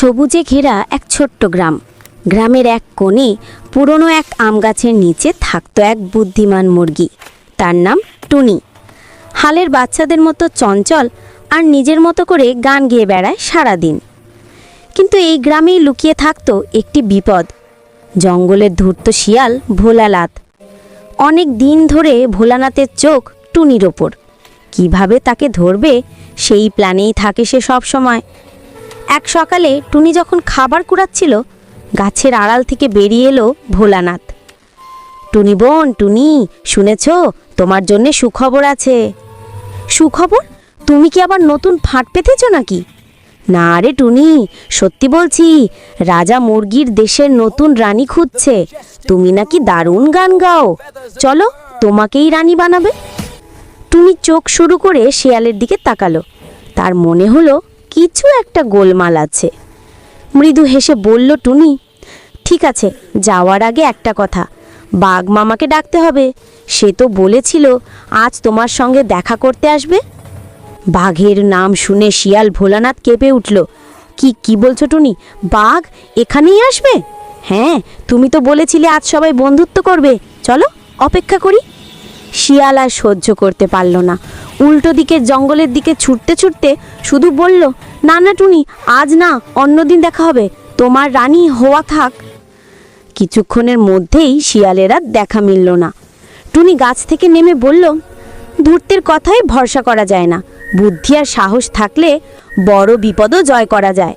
সবুজে ঘেরা এক ছোট্ট গ্রাম। গ্রামের এক কোণে পুরনো এক আম গাছের নিচে থাকতো এক বুদ্ধিমান মুরগি। তার নাম টুনি। হালের বাচ্চাদের মতো চঞ্চল আর নিজের মতো করে গান গেয়ে বেড়ায় সারাদিন। কিন্তু এই গ্রামেই লুকিয়ে থাকতো একটি বিপদ। জঙ্গলের ধূর্ত শিয়াল ভোলালাত অনেক দিন ধরে ভোলানাথের চোখ টুনির ওপর। কীভাবে তাকে ধরবে, সেই প্ল্যানেই থাকে সে সব সময় এক সকালে টুনি যখন খাবার কুড়াচ্ছিল, গাছের আড়াল থেকে বেরিয়ে এলো ভোলানাথ। টুনি বোন, টুনি, শুনেছ? তোমার জন্য সুখবর আছে। সুখবর? তুমি কি আবার নতুন ফাঁট পেতেছ নাকি? না রে টুনি, সত্যি বলছি, রাজা মুরগির দেশের নতুন রানী খুঁজছে। তুমি নাকি দারুণ গান গাও। চলো, তোমাকেই রানী বানাবে। টুনি চোখ শুরু করে শেয়ালের দিকে তাকালো। তার মনে হলো কিছু একটা গোলমাল আছে। মৃদু হেসে বলল, টুনি, ঠিক আছে, যাওয়ার আগে একটা কথা। বাঘ মামাকে ডাকতে হবে। সে তো বলেছিল, আজ তোমার সঙ্গে দেখা করতে আসবে বাঘের নাম শুনে শিয়াল ভোলানাথ কেঁপে উঠল, কি কি বলছো টুনি? বাঘ এখানেই আসবে? হ্যাঁ তুমি তো বলেছিলে আজ সবাই বন্ধুত্ব করবে। চলো, অপেক্ষা করি। শিয়াল আর সহ্য করতে পারল না। উল্টো দিকের জঙ্গলের দিকে ছুটতে ছুটতে শুধু বলল না না টুনি, আজ না, অন্যদিন দেখা হবে। তোমার রানী হওয়া থাক। কিছুক্ষণের মধ্যেই শিয়ালেরা দেখা মিলল না। টুনি গাছ থেকে নেমে বলল, ধূর্তের কথায় ভরসা করা যায় না। বুদ্ধি আর সাহস থাকলে বড় বিপদও জয় করা যায়।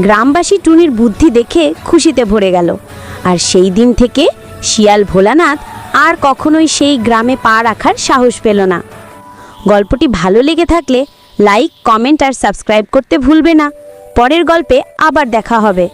গ্রামবাসী টুনির বুদ্ধি দেখে খুশিতে ভরে গেল। আর সেই দিন থেকে শিয়াল ভোলানাথ আর কখনোই সেই গ্রামে পা রাখার সাহস পেল না। গল্পটি ভালো লেগে থাকলে লাইক, কমেন্ট আর সাবস্ক্রাইব করতে ভুলবে না। পরের গল্পে আবার দেখা হবে।